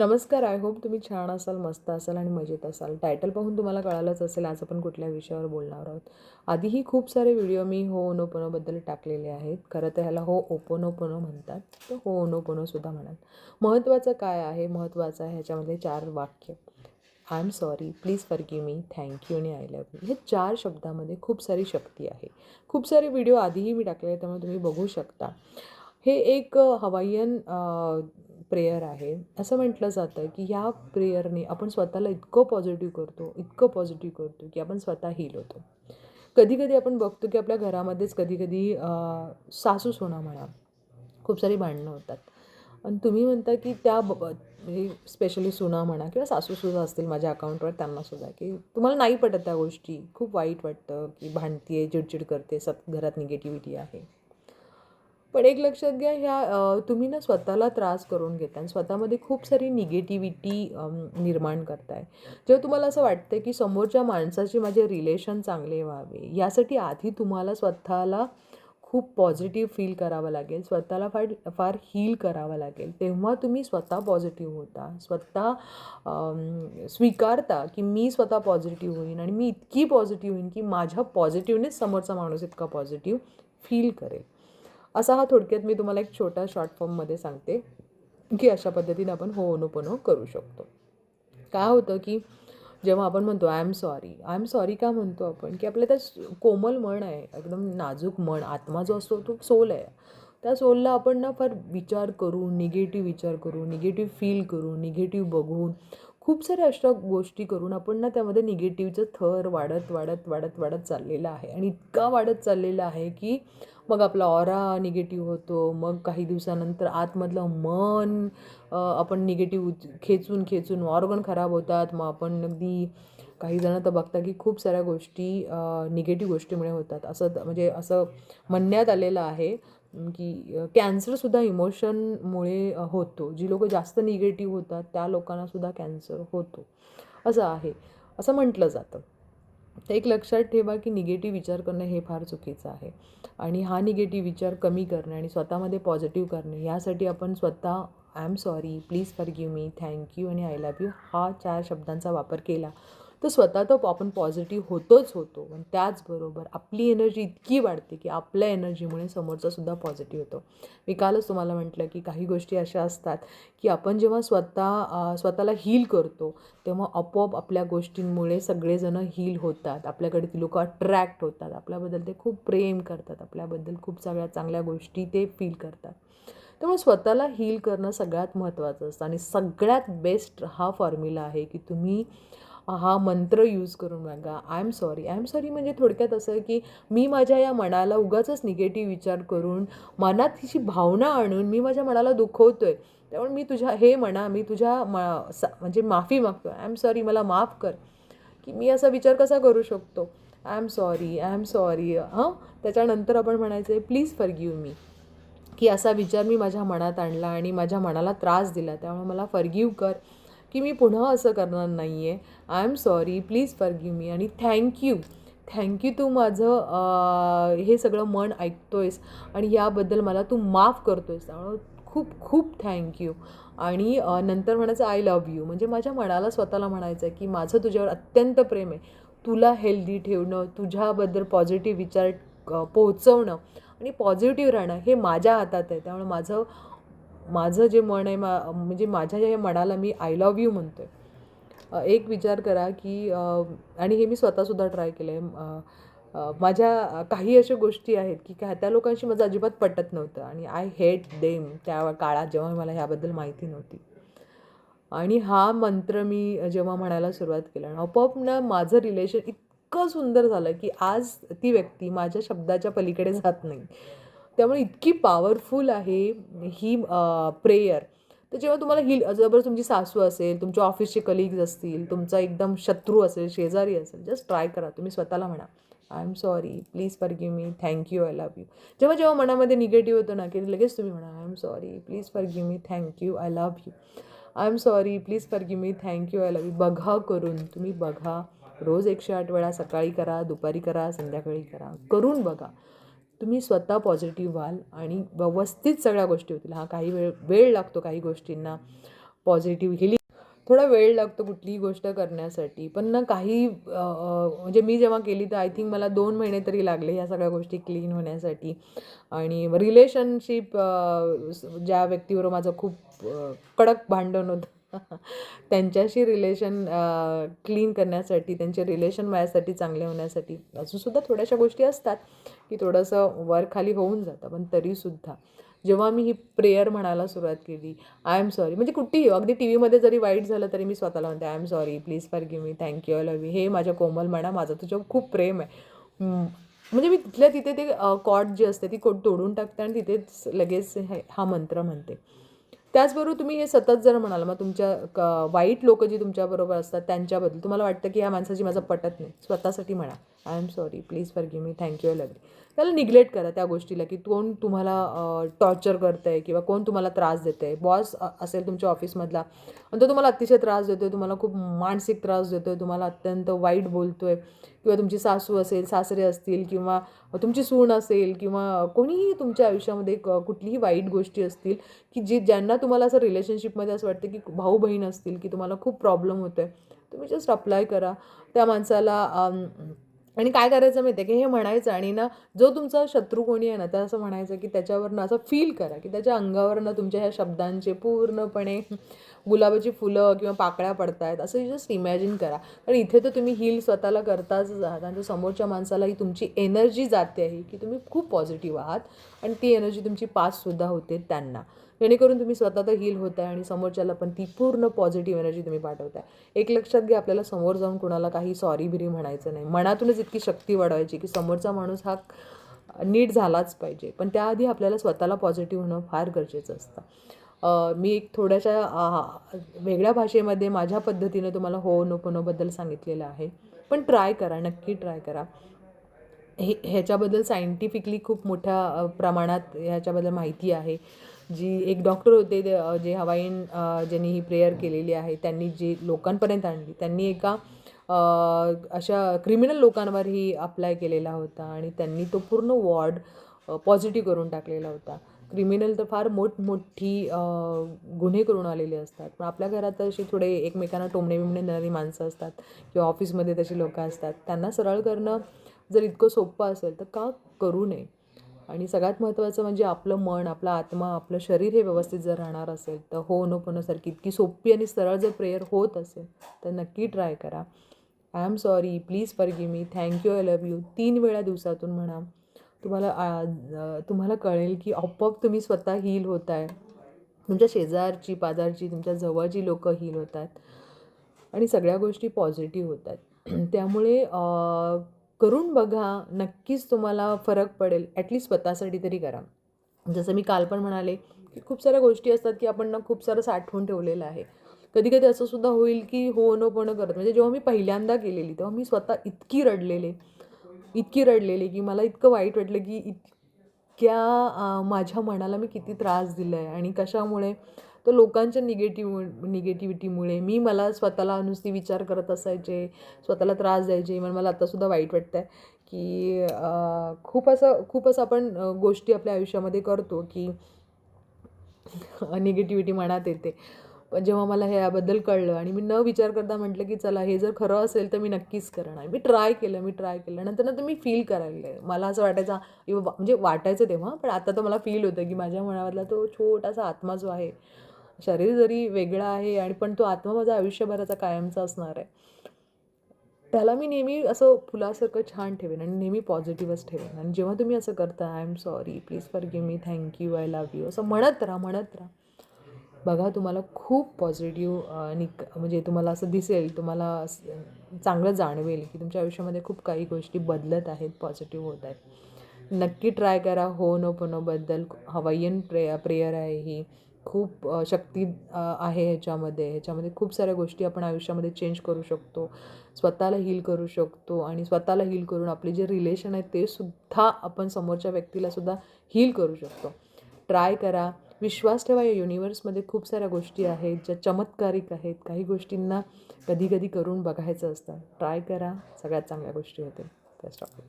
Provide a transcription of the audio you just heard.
नमस्कार I hope तुम्ही छान असाल मस्त असाल आणि मजेत असाल. टायटल पाहून तुम्हाला कळालंच असेल आज आपण कुठल्या विषयावर बोलणार आहोत. आधीही खूप सारे व्हिडिओ मी हो ओनोपनोबद्दल टाकलेले आहेत. खरं तर ह्याला हो ओपोनोपनो म्हणतात. तर हो ओनोपनोसुद्धा म्हणाल. महत्त्वाचं काय आहे? महत्त्वाचं आहे ह्याच्यामध्ये चार वाक्य. I am sorry please forgive me thank you आणि आय लव्ह यू हे चार शब्दामध्ये खूप सारी शक्ती आहे. खूप सारे व्हिडिओ आधीही मी टाकले आहेत त्यामुळे तुम्ही बघू शकता. हे एक हवाईयन प्रेयर आहे. असं म्हटलं जातं की ह्या प्रेयरने आपण स्वतःला इतकं पॉझिटिव्ह करतो इतकं पॉझिटिव्ह करतो की आपण स्वतः हील होतो. कधीकधी आपण बघतो की आपल्या घरामध्येच कधीकधी सासू सोना म्हणा खूप सारी भांडणं होतात. आणि तुम्ही म्हणता की त्या ब म्हणजे स्पेशली सुना म्हणा किंवा सासूसुद्धा असतील माझ्या अकाउंटवर त्यांनासुद्धा की तुम्हाला नाही पटत त्या गोष्टी. खूप वाईट वाटतं की भांडती आहे चिडचिड करते सत घरात निगेटिव्हिटी आहे. पण एक लक्षात घ्या ह्या तुम्ही ना स्वतःला त्रास करून घेता आणि स्वतःमध्ये खूप सारी निगेटिव्हिटी निर्माण करताय. जेव्हा तुम्हाला असं वाटतं की समोरच्या माणसाचे माझे रिलेशन चांगले व्हावे यासाठी आधी तुम्हाला स्वतःला खूप पॉझिटिव्ह फील करावं लागेल स्वतःला फार फार हील करावं लागेल. तेव्हा तुम्ही स्वतः पॉझिटिव्ह होता. स्वतः स्वीकारता की मी स्वतः पॉझिटिव्ह होईन आणि मी इतकी पॉझिटिव्ह होईन की माझ्या पॉझिटिव्हनेच समोरचा माणूस इतका पॉझिटिव्ह फील करेल. असा हा थोडक्यात मी तुम्हाला एक छोटा शॉर्ट फॉर्ममध्ये सांगते की अशा पद्धतीने आपण हो अनुपनो करू शकतो. काय होतं की जेव्हा आपण म्हणतो I am sorry I am sorry का म्हणतो आपण? की आपल्या त्या कोमल मन आहे एकदम नाजूक मन आत्मा जो असतो तो सोल आहे. त्या सोलला आपण ना फार विचार करू निगेटिव्ह विचार करू निगेटिव्ह फील करू निगेटिव्ह बघून खूप साऱ्या अशा गोष्टी करून आपण ना त्यामध्ये निगेटिव्हचं थर वाढत वाढत वाढत वाढत चाललेलं आहे. आणि इतका वाढत चाललेला आहे की मग आपला ऑरा निगेटिव्ह होतो. मग काही दिवसानंतर आतमधलं मन आपण निगेटिव्ह खेचून खेचून ऑर्गन खराब होतात. मग आपण अगदी काही जणं तर बघता की खूप साऱ्या गोष्टी निगेटिव्ह गोष्टीमुळे होतात. असं म्हणजे असं म्हणण्यात आलेलं आहे. की कॅन्सरसुद्धा इमोशनमुळे होतो. जी लोकं जास्त निगेटिव्ह होतात त्या लोकांनासुद्धा कॅन्सर होतो. असं आहे. असं म्हटलं जातं. तर एक लक्षात ठेवा की निगेटिव्ह विचार करणं हे फार चुकीचं आहे. आणि हा निगेटिव्ह विचार कमी करणे आणि स्वतःमध्ये पॉझिटिव्ह करणे यासाठी आपण स्वतः I am sorry please forgive me thank you आणि आय लव्ह यू हा चार शब्दांचा वापर केला. तर स्वतः तर आपण पॉझिटिव्ह होतोच होतो. पण त्याचबरोबर आपली एनर्जी इतकी वाढते की आपल्या एनर्जीमुळे समोरचासुद्धा पॉझिटिव्ह होतो. मी कालच तुम्हाला म्हटलं की काही गोष्टी अशा असतात की आपण जेव्हा स्वतः स्वतःला हील करतो तेव्हा आपोआप आपल्या गोष्टींमुळे सगळेजणं हील होतात. आपल्याकडे ती लोकं अट्रॅक्ट होतात. आपल्याबद्दल ते खूप प्रेम करतात. आपल्याबद्दल खूप सगळ्या चांगल्या गोष्टी ते फील करतात. त्यामुळे स्वतःला हील करणं सगळ्यात महत्त्वाचं असतं. आणि सगळ्यात बेस्ट हा फॉर्म्युला आहे की तुम्ही हा मंत्र यूज करून बघा. I am sorry I am sorry म्हणजे थोडक्यात असं की मी माझ्या या मनाला उगाचच निगेटिव्ह विचार करून मनात हिची भावना आणून मी माझ्या मनाला दुखवतो आहे त्यामुळे मी तुझ्या हे म्हणा मी तुझ्या म म्हणजे माफी मागतो आय एम सॉरी मला माफ कर. की मी असा विचार कसा करू शकतो? I am sorry I am sorry हां? त्याच्यानंतर आपण म्हणायचं आहे प्लीज फॉर मी की असा विचार मी माझ्या मनात आणला आणि माझ्या मनाला त्रास दिला. त्यामुळे मला फॉरगिव्ह कर. की मी पुन्हा असं करणार नाही आहे I am sorry please forgive me आणि थँक्यू थँक्यू तू माझं हे सगळं मन ऐकतो आहेस आणि याबद्दल मला तू माफ करतो आहेस त्यामुळं खूप खूप थँक्यू आणि नंतर म्हणायचं आय लव्ह यू म्हणजे माझ्या मनाला स्वतःला म्हणायचं आहे की माझं तुझ्यावर अत्यंत प्रेम आहे. तुला हेल्दी ठेवणं तुझ्याबद्दल पॉझिटिव्ह विचार पोहोचवणं आणि पॉझिटिव्ह राहणं हे माझ्या हातात आहे. त्यामुळे माझं माझं जे मन आहे मा म्हणजे माझ्या ज्या मनाला मी आय लव्ह यू म्हणतो आहे एक विचार करा की आणि हे मी स्वतःसुद्धा ट्राय केलं आहे माझ्या काही अशा गोष्टी आहेत की काय त्या लोकांशी माझं अजिबात पटत नव्हतं आणि आय हेट देम त्या काळात जेव्हा मला ह्याबद्दल माहिती नव्हती. आणि हा मंत्र मी जेव्हा म्हणायला सुरुवात केलं आपोआप ना माझं रिलेशन इतकं सुंदर झालं की आज ती व्यक्ती माझ्या शब्दाच्या पलीकडे जात नाही. त्यामुळे इतकी पॉवरफुल आहे ही प्रेयर तर जेव्हा तुम्हाला ही जबर तुमची सासू असेल तुमच्या ऑफिसचे कलिग्ज असतील तुमचा एकदम शत्रू असेल शेजारी असेल जस्ट ट्राय करा. तुम्ही स्वतःला म्हणा I am sorry please forgive me thank you I love you जेव्हा जेव्हा मनामध्ये निगेटिव्ह होतं ना की लगेच तुम्ही म्हणा I am sorry please forgive me thank you I love you I am sorry please forgive me thank you I love you बघा करून तुम्ही बघा. रोज एकशे आठ वेळा सकाळी करा दुपारी करा संध्याकाळी करा. करून बघा. तुम्ही स्वतः पॉझिटिव्ह व्हाल आणि व्यवस्थित सगळ्या गोष्टी होतील. हा काही वेळ वेळ लागतो काही गोष्टींना. पॉझिटिव्ह हिलिंग थोडा वेळ लागतो कुठलीही गोष्ट करण्यासाठी. पण ना काही म्हणजे मी जेव्हा केली तर आय थिंक मला दोन महिने तरी लागले ह्या सगळ्या गोष्टी क्लीन होण्यासाठी. आणि रिलेशनशिप ज्या व्यक्तीवर माझं खूप कडक भांडण होतं त्यांच्याशी रिलेशन क्लीन करण्यासाठी त्यांचे रिलेशन माझ्यासाठी चांगले होण्यासाठी अजूनसुद्धा थोड्याशा गोष्टी असतात की थोडंसं वर खाली होऊन जातं पण तरीसुद्धा. जेव्हा मी ही प्रेयर म्हणायला सुरुवात केली आय एम सॉरी म्हणजे कुठेही हो, अगदी टी व्हीमध्ये जरी वाईट झालं तरी मी स्वतःला म्हणते I am sorry please forgive me thank you I love you हे माझ्या कोमल म्हणा माझं तुझ्यावर खूप प्रेम आहे. म्हणजे मी तिथल्या तिथे ते कॉट जी असते ती कोट तोडून टाकते आणि तिथेच लगेच हे- हा मंत्र म्हणते. त्याचबरोबर तुम्ही हे सतत जर म्हणाल मग तुमच्या क वाईट लोक जी तुमच्याबरोबर असतात त्यांच्याबद्दल तुम्हाला वाटतं की ह्या माणसाची माझं पटत नाही? स्वतःसाठी म्हणा. I am sorry please forgive me thank you love त्याला निग्लेक्ट करा त्या गोष्टीला की कोण तुम्हाला टॉर्चर करतं आहे किंवा कोण तुम्हाला त्रास देतं आहे बॉस असेल तुमच्या ऑफिसमधला आणि तो तुम्हाला अतिशय त्रास देतो आहे तुम्हाला खूप मानसिक त्रास देतो आहे तुम्हाला अत्यंत वाईट बोलतो आहे किंवा तुमची सासू असेल सासरे असतील किंवा तुमची सून असेल किंवा कोणीही तुमच्या आयुष्यामध्ये क कुठलीही वाईट गोष्टी असतील की जी ज्यांना तुम्हाला असं रिलेशनशिपमध्ये असं वाटतं की भाऊ बहीण असतील की तुम्हाला खूप प्रॉब्लेम होतो आहे तुम्ही जस्ट अप्लाय करा. त्या माणसाला आणि काय करायचं माहिती आहे की हे म्हणायचं आणि ना जो तुमचा शत्रू कोणी आहे ना त्या असं म्हणायचं की त्याच्यावरनं असं फील करा की त्याच्या अंगावरनं तुमच्या ह्या शब्दांचे पूर्णपणे गुलाबाची फुलं किंवा पाकळ्या पडत आहेत असं जस्ट इमॅजिन करा. कारण इथे तर तुम्ही हील स्वतःला करताच आहात आणि समोरच्या माणसालाही तुमची एनर्जी जाते आहे की तुम्ही खूप पॉझिटिव्ह आहात आणि ती एनर्जी तुमची पाससुद्धा होते त्यांना. जेणेकरून तुम्ही स्वतः तर हील होताय आणि समोरच्याला पण ती पूर्ण पॉझिटिव्ह एनर्जी तुम्ही पाठवताय. एक लक्षात घ्या आपल्याला समोर जाऊन कुणाला काही सॉरी बिरी म्हणायचं नाही. मनातूनच इतकी शक्ती वाढवायची की समोरचा माणूस हा नीट झालाच पाहिजे. पण त्याआधी आपल्याला स्वतःला पॉझिटिव्ह होणं फार गरजेचं असतं. मी एक थोड्याशा वेगळ्या भाषेमध्ये माझ्या पद्धतीने तुम्हाला हो नो नोबद्दल सांगितलेलं आहे. पण ट्राय करा नक्की ट्राय करा. हे ह्याच्याबद्दल सायंटिफिकली खूप मोठ्या प्रमाणात ह्याच्याबद्दल माहिती आहे. जी एक डॉक्टर होते ते, जे हवाईन ज्यांनी ही प्रेयर केलेली आहे त्यांनी जी लोकांपर्यंत आणली त्यांनी एका अशा क्रिमिनल लोकांवर ही अप्लाय केलेला होता आणि त्यांनी तो पूर्ण वॉर्ड पॉझिटिव्ह करून टाकलेला होता. क्रिमिनल तर फार मोठमोठी गुन्हे करून आलेले असतात. पण आपल्या घरात असे थोडे एकमेकांना टोमणे बिमणे देणारी माणसं असतात किंवा ऑफिसमध्ये तशी लोकं असतात. त्यांना सरळ करणं जर इतकं सोपं असेल तर का करू नये? आणि सगळ्यात महत्त्वाचं म्हणजे आपलं मन आपला आत्मा आपलं शरीर हे व्यवस्थित जर राहणार असेल तर हो नो पणसारखी इतकी सोपी आणि सरळ जर प्रेयर होत असेल तर नक्की ट्राय करा. I am sorry please forgive me thank you I love you. तीन वेळा दिवसातून म्हणा. तुम्हाला तुम्हाला कळेल की आपोआप तुम्ही स्वतः हील होत आहे तुमच्या शेजारची पाजारची तुमच्या जवळची लोकं हील होत आहेत आणि सगळ्या गोष्टी पॉझिटिव्ह होत आहेत त्यामुळे करून बघा नक्कीच तुम्हाला फरक पडेल. ॲटलिस्ट स्वतःसाठी तरी करा. जसं मी काल पण म्हणाले की खूप साऱ्या गोष्टी असतात की आपण ना खूप सारं साठवून ठेवलेलं आहे. कधी कधी असं सुद्धा होईल की हो नो हो, पण करत. म्हणजे जेव्हा मी पहिल्यांदा केलेली तेव्हा मी स्वतः इतकी रडलेले इतकी रडलेली की मला इतकं वाईट वाटलं की इतक्या माझ्या मनाला मी किती त्रास दिला आहे आणि कशामुळे तर लोकांच्या निगेटिव्ह निगेटिव्हिटीमुळे मी मला स्वतःला नुसती विचार करत असायचे स्वतःला त्रास द्यायचे. म्हणून मला आत्तासुद्धा वाईट वाटतं आहे की खूप असं खूप असं आपण गोष्टी आपल्या आयुष्यामध्ये करतो की निगेटिव्हिटी मनात येते. पण जेव्हा मला हे याबद्दल कळलं आणि मी न विचार करता म्हटलं की चला हे जर खरं असेल तर मी नक्कीच करणार. मी ट्राय केलं मी ट्राय केलं. नंतर नंतर मी फील करायला मला असं वाटायचं म्हणजे वाटायचं तेव्हा पण आता तर मला फील होतं की माझ्या मनामधला तो छोटासा आत्मा जो आहे शरीर जरी वेगळं आहे आणि पण तो आत्मा माझा आयुष्यभराचा कायमचा असणार आहे. त्याला मी नेहमी असं फुलासारखं छान ठेवेन आणि नेहमी पॉझिटिव्हच ठेवेन. आणि जेव्हा तुम्ही असं करता I am sorry please forgive me thank you I love you असं म्हणत राहा म्हणत राहा. बघा तुम्हाला खूप पॉझिटिव्ह निक म्हणजे तुम्हाला असं दिसेल तुम्हाला असं चांगलं जाणवेल की तुमच्या आयुष्यामध्ये खूप काही गोष्टी बदलत आहेत पॉझिटिव्ह होत आहेत. नक्की ट्राय करा. हो नो पनोबद्दल हवाईयन प्रे प्रेयर आहे ही. खूप शक्ती आहे ह्याच्यामध्ये. ह्याच्यामध्ये खूप साऱ्या गोष्टी आपण आयुष्यामध्ये चेंज करू शकतो. स्वतःला हील करू शकतो आणि स्वतःला हील करून आपले जे रिलेशन आहेत ते सुद्धा आपण समोरच्या व्यक्तीला सुद्धा हील करू शकतो. ट्राय करा. विश्वास ठेवा या युनिवर्समध्ये खूप साऱ्या गोष्टी आहेत ज्या चमत्कारिक आहेत. काही गोष्टींना कधी कधी करून बघायचं असतं. ट्राय करा सगळ्यात चांगल्या गोष्टी होतील. Best of